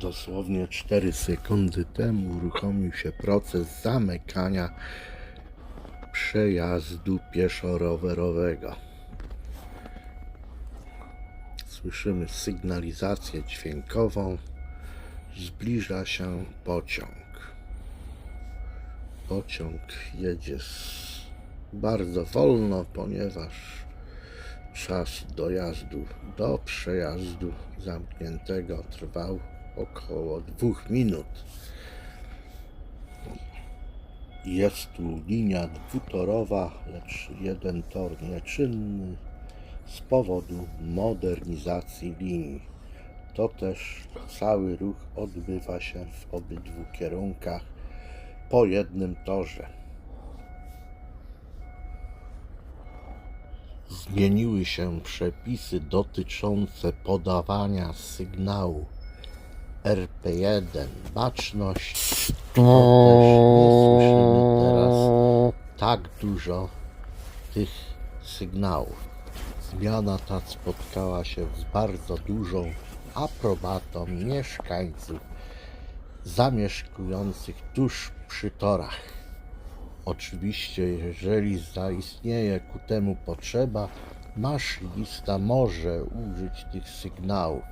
Dosłownie 4 sekundy temu uruchomił się proces zamykania przejazdu pieszo-rowerowego. Słyszymy sygnalizację dźwiękową. Zbliża się pociąg. Pociąg jedzie bardzo wolno, ponieważ czas dojazdu do przejazdu zamkniętego trwał około dwóch minut. Jest tu linia dwutorowa, lecz jeden tor nieczynny z powodu modernizacji linii. To też cały ruch odbywa się w obydwu kierunkach po jednym torze. Zmieniły się przepisy dotyczące podawania sygnału RP1 baczność. To też nie słyszymy teraz tak dużo tych sygnałów. Zmiana ta spotkała się z bardzo dużą aprobatą mieszkańców zamieszkujących tuż przy torach. Oczywiście, jeżeli zaistnieje ku temu potrzeba, maszynista może użyć tych sygnałów,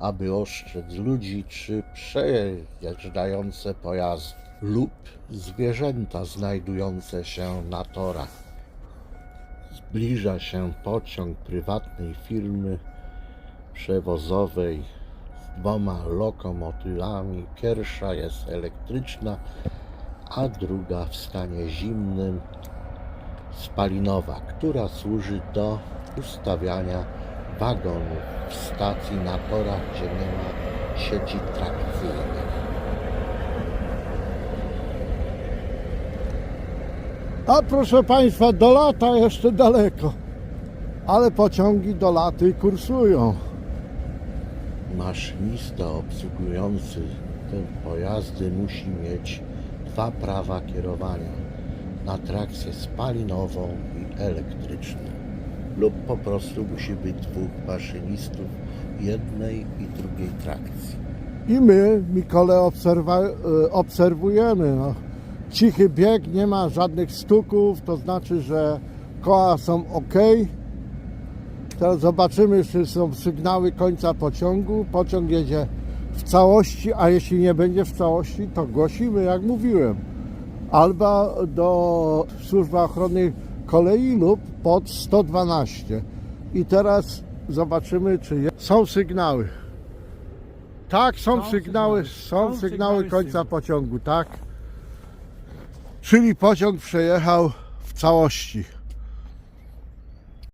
aby ostrzec ludzi czy przejeżdżające pojazdy lub zwierzęta znajdujące się na torach. Zbliża się pociąg prywatnej firmy przewozowej z dwoma lokomotywami. Pierwsza jest elektryczna, a druga w stanie zimnym spalinowa, która służy do ustawiania wagonów w stacji na torach, gdzie nie ma sieci trakcyjnych. A proszę Państwa, do lata jeszcze daleko, ale pociągi do laty kursują. Maszynista obsługujący te pojazdy musi mieć dwa prawa kierowania na trakcję spalinową i elektryczną. Lub po prostu musi być dwóch maszynistów jednej i drugiej trakcji. I my, Mikole, y, obserwujemy. No. Cichy bieg, nie ma żadnych stuków, to znaczy, że koła są ok. Teraz zobaczymy, czy są sygnały końca pociągu. Pociąg jedzie w całości, a jeśli nie będzie w całości, to głosimy, jak mówiłem. Albo do Służby Ochrony Kolei lub pod 112. I teraz zobaczymy, czy je- są sygnały. Tak, są, Są sygnały, sygnały. są sygnały końca pociągu, tak. Czyli pociąg przejechał w całości.